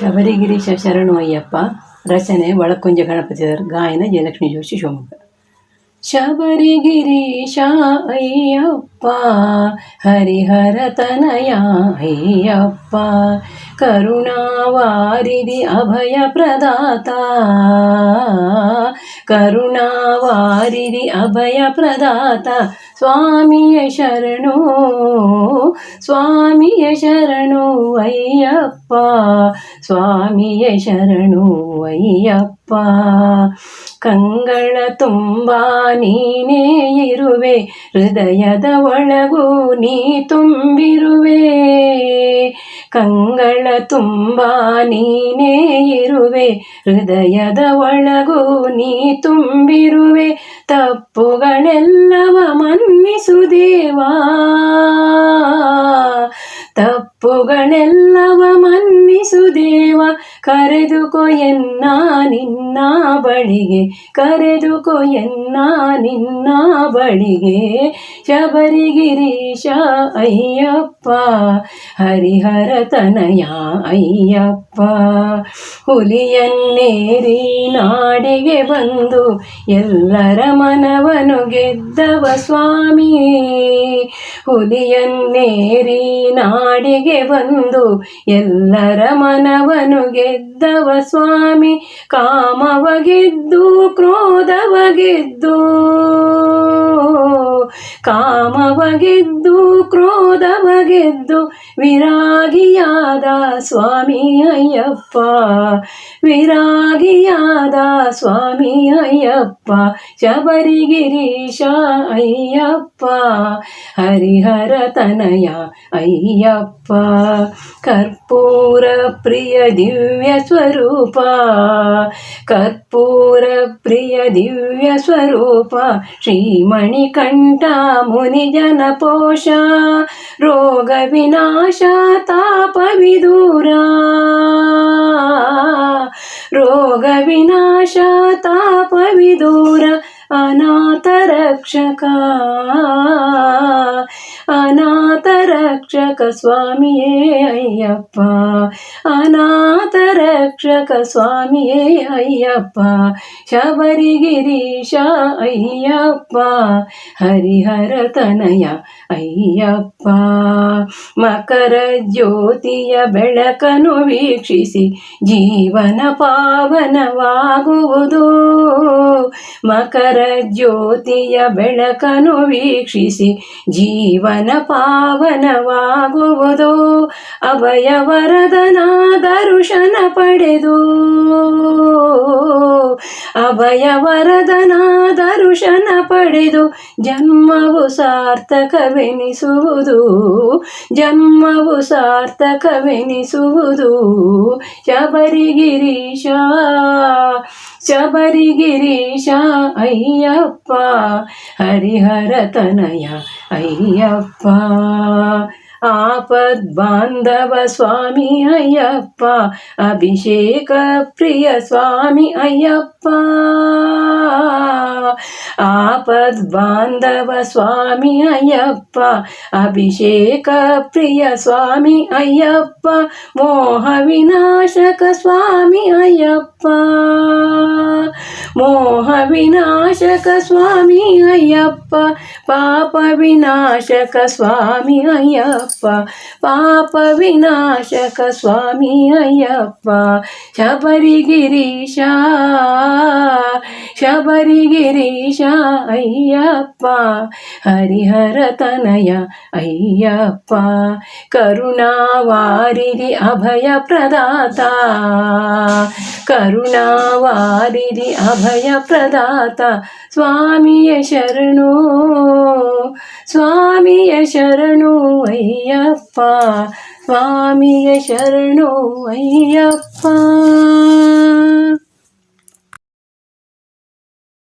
ಶಬರಿಗಿರೀಶ ಶರಣು ಅಯ್ಯಪ್ಪ ರಚನೆ ಒಳಕೊಂಜ ಗಣಪತಿಯವರು ಗಾಯನ ಜಯಲಕ್ಷ್ಮಿ ಜೋಶಿ ಶಿವಮೊಗ್ಗ ಶಬರಿಗಿರೀಶ ಅಯ್ಯಪ್ಪ ಹರಿಹರ ತನಯ ಅಯ್ಯಪ್ಪ ಕರುಣಾವಾರಿದಿ ಅಭಯ ಪ್ರದಾತ ಕರುಣಾವಾರಿದಿ ಅಭಯ ಪ್ರದಾತ ಸ್ವಾಮಿಯ ಶರಣು ಸ್ವಾಮಿಯ ಶರಣು ಅಯ್ಯಪ್ಪ, ಸ್ವಾಮಿಯ ಶರಣು ಅಯ್ಯಪ್ಪ. ಕಂಗಳ ತುಂಬ ನೀನೇ ಇರುವೆ, ಹೃದಯದ ಒಳಗೂ ನೀ ತುಂಬಿರುವೆ ಕಂಗಳ ತುಂಬ ನೀನೇ ಇರುವೆ ಹೃದಯದ ಒಳಗೂ ನೀ ತುಂಬಿರುವೆ ತಪ್ಪುಗಳೆಲ್ಲವ ಮನ್ನಿಸು ದೇವಾ. ತಪ್ಪುಗಳೆಲ್ಲವ ಮನ್ನಿಸು ದೇವ. ಕರೆದುಕೊ ನಿನ್ನ ಬಳಿಗೆ. ಕರೆದುಕೊ ನಿನ್ನ ಬಳಿಗೆ. ಶಬರಿಗಿರೀಶ, ಅಯ್ಯಪ್ಪ. ಹರಿಹರ ತನಯ, ಅಯ್ಯಪ್ಪ. ಹುಲಿಯನ್ನೇರಿ ನಾಡಿಗೆ ಬಂದು ಎಲ್ಲರ ಮನವನು ಗೆದ್ದವ ಸ್ವಾಮಿ ಹುಲಿಯನ್ನೇರಿ ನಾಡಿಗೆ ಬಂದು ಎಲ್ಲರ ಮನವನು ಗೆದ್ದವ ಸ್ವಾಮಿ ಕಾಮವ ಗೆದ್ದು ಕ್ರೋಧವ ಗೆದ್ದು ಕಾಮವ ಗೆದ್ದು ಕ್ರೋಧವ ಗೆದ್ದು ವಿರಾಗಿಯಾದ ಸ್ವಾಮಿ ಅಯ್ಯಪ್ಪ ವಿರಾಗಿಯಾದ ಸ್ವಾಮಿ ಅಯ್ಯಪ್ಪ ಶಬರಿಗಿರೀಶ ಅಯ್ಯಪ್ಪ. హరిహర తనయ అయ్యప్ప కర్పూర ప్రియ దివ్య స్వరూప కర్పూర ప్రియ దివ్య స్వరూప శ్రీమణికంఠ ముని జన పోష రోగ వినాశ తాప విదూరా రోగ వినాశ తాప విదూర अनाथरक्षका ஞானா ರಕ್ಷಕ ಸ್ವಾಮಿಯೇ ಅಯ್ಯಪ್ಪ. ಅನಾಥ ರಕ್ಷಕ ಸ್ವಾಮಿಯೇ ಅಯ್ಯಪ್ಪ. ಶಬರಿಗಿರೀಶ ಅಯ್ಯಪ್ಪ. ಹರಿಹರ ತನಯ ಅಯ್ಯಪ್ಪ. ಮಕರ ಜ್ಯೋತಿಯ ಬೆಳಕನು ವೀಕ್ಷಿಸಿ ಜೀವನ ಪಾವನವಾಗುವುದು. ಮಕರ ಜ್ಯೋತಿಯ ಬೆಳಕನು ವೀಕ್ಷಿಸಿ ಜೀವನ ಪಾವನವಾಗುವುದು ಅಭಯವರದನ ದರುಶನ ಪಡೆದು. ಅಭಯವರದನ ದರುಶನ ಪಡೆದು ಜನ್ಮವು ಸಾರ್ಥಕವೆನಿಸುವುದು ಜನ್ಮವು ಸಾರ್ಥಕವೆನಿಸುವುದು ಶಬರಿಗಿರೀಶ. ಶಬರಿಗಿರೀಶ ಅಯ್ಯಪ್ಪ ಹರಿಹರ ತನಯ ಅಯ್ಯಪ್ಪ ಆಪದ್ ಬಾಂಧವ ಸ್ವಾಮಿ ಅಯ್ಯಪ್ಪ ಅಭಿಷೇಕ ಪ್ರಿಯ ಸ್ವಾಮಿ ಅಯ್ಯಪ್ಪ ಆಪದ್ ಬಾಂಧವ ಸ್ವಾಮಿ ಅಯ್ಯಪ್ಪ ಅಭಿಷೇಕ ಪ್ರಿಯ ಸ್ವಾಮಿ ಅಯ್ಯಪ್ಪ ಮೋಹ ವಿನಾಶಕ ಸ್ವಾಮಿ ಅಯ್ಯಪ್ಪ ಮೋಹ ವಿನಾಶಕ ಸ್ವಾಮಿ ಅಯ್ಯಪ್ಪ ಪಾಪ ವಿನಾಶಕ ಸ್ವಾಮಿ ಅಯ್ಯಪ್ಪ ಪಾಪ ವಿನಾಶಕ ಸ್ವಾಮಿ ಅಯ್ಯಪ್ಪ ಶಬರಿಗಿರೀಶ ಶಬರಿಗಿರೀಶ అయ్యప్ప. హరిహర తనయ అయ్యప్ప. కరుణావారిది అభయ ప్రదాత కరుణావారిది అభయ ప్రదాత స్వామియ శరణు స్వామియ శరణు అయ్యప్ప. స్వామియ శరణు అయ్యప్ప.